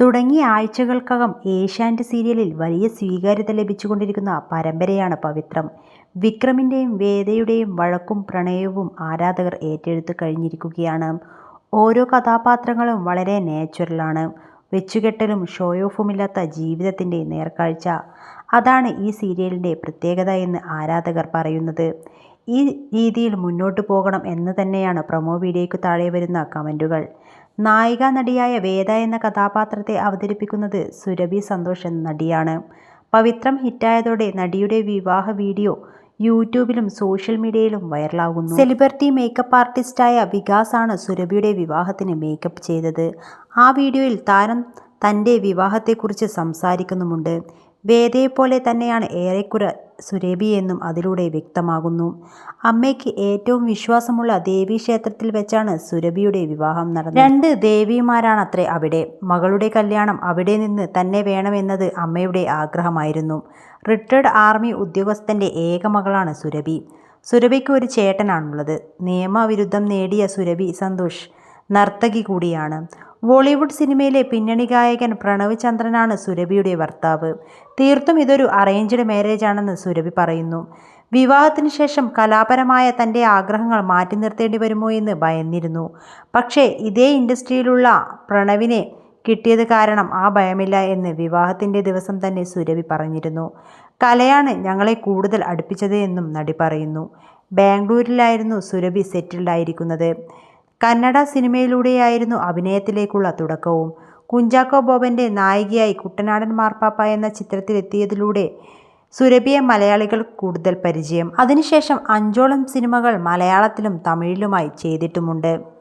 തുടങ്ങിയ ആഴ്ചകൾക്കകം ഏഷ്യാനെറ്റ് സീരിയലിൽ വലിയ സ്വീകാര്യത ലഭിച്ചുകൊണ്ടിരിക്കുന്ന പരമ്പരയാണ് പവിത്രം. വിക്രമിന്റെയും വേദയുടെയും വഴക്കും പ്രണയവും ആരാധകർ ഏറ്റെടുത്തു കഴിഞ്ഞിരിക്കുകയാണ്. ഓരോ കഥാപാത്രങ്ങളും വളരെ നാച്ചുറലാണ്. വെച്ചുകെട്ടലും ഷോ-ഓഫുമില്ലാത്ത ജീവിതത്തിന്റെ നേർക്കാഴ്ച. അതാണ് ഈ സീരിയലിന്റെ പ്രത്യേകത എന്ന് ആരാധകർ പറയുന്നത്. ഈ രീതിയിൽ മുന്നോട്ട് പോകണം എന്ന് തന്നെയാണ് പ്രൊമോ വീഡിയോയ്ക്ക് താഴെ വരുന്ന കമന്റുകൾ. നായികാനടിയായ വേദ എന്ന കഥാപാത്രത്തെ അവതരിപ്പിക്കുന്നത് സുരഭി സന്തോഷ് എന്ന നടിയാണ്. പവിത്രം ഹിറ്റായതോടെ നടിയുടെ വിവാഹ വീഡിയോ യൂട്യൂബിലും സോഷ്യൽ മീഡിയയിലും വൈറലാകുന്നു. സെലിബ്രിറ്റി മേക്കപ്പ് ആർട്ടിസ്റ്റായ വികാസ് ആണ് സുരഭിയുടെ വിവാഹത്തിന് മേക്കപ്പ് ചെയ്തത്. ആ വീഡിയോയിൽ താരം തന്റെ വിവാഹത്തെക്കുറിച്ച് സംസാരിക്കുന്നുമുണ്ട്. വേദയെപ്പോലെ തന്നെയാണ് ഏറെക്കുറെ സുരഭിയെന്നും അതിലൂടെ വ്യക്തമാകുന്നു. അമ്മയ്ക്ക് ഏറ്റവും വിശ്വാസമുള്ള ദേവി ക്ഷേത്രത്തിൽ വെച്ചാണ് സുരഭിയുടെ വിവാഹം നടന്നത്. രണ്ട് ദേവിമാരാണത്രേ അവിടെ. മകളുടെ കല്യാണം അവിടെ നിന്ന് തന്നെ വേണമെന്നത് അമ്മയുടെ ആഗ്രഹമായിരുന്നു. റിട്ടയർഡ് ആർമി ഉദ്യോഗസ്ഥന്റെ ഏക മകളാണ് സുരഭി. സുരഭിക്ക് ഒരു ചേട്ടനാണുള്ളത്. നിയമവിരുദ്ധം നേടിയ സുരഭി സന്തോഷ് നർത്തകി കൂടിയാണ്. ബോളിവുഡ് സിനിമയിലെ പിന്നണി ഗായകൻ പ്രണവ് ചന്ദ്രനാണ് സുരഭിയുടെ ഭർത്താവ്. തീർത്തും ഇതൊരു അറേഞ്ച്ഡ് മാരേജ് ആണെന്ന് സുരഭി പറയുന്നു. വിവാഹത്തിന് ശേഷം കലാപരമായ തന്റെ ആഗ്രഹങ്ങൾ മാറ്റി നിർത്തേണ്ടി വരുമോ എന്ന് ഭയന്നിരുന്നു. പക്ഷേ ഇതേ ഇൻഡസ്ട്രിയിലുള്ള പ്രണവിനെ കിട്ടിയത് കാരണം ആ ഭയമില്ല എന്ന് വിവാഹത്തിന്റെ ദിവസം തന്നെ സുരഭി പറഞ്ഞിരുന്നു. കലയാണ് ഞങ്ങളെ കൂടുതൽ അടുപ്പിച്ചത് എന്നും നടി പറയുന്നു. ബാംഗ്ലൂരിലായിരുന്നു സുരഭി സെറ്റിൽഡ് ആയിരിക്കുന്നത്. കന്നഡ സിനിമയിലൂടെയായിരുന്നു അഭിനയത്തിലേക്കുള്ള തുടക്കവും. കുഞ്ചാക്കോ ബോബന്റെ നായികയായി കുട്ടനാടൻ മാർപ്പാപ്പ എന്ന ചിത്രത്തിലെത്തിയതിലൂടെ സുരഭിയെ മലയാളികൾ കൂടുതൽ പരിചയം. അതിനുശേഷം അഞ്ചോളം സിനിമകൾ മലയാളത്തിലും തമിഴിലുമായി ചെയ്തിട്ടുമുണ്ട്.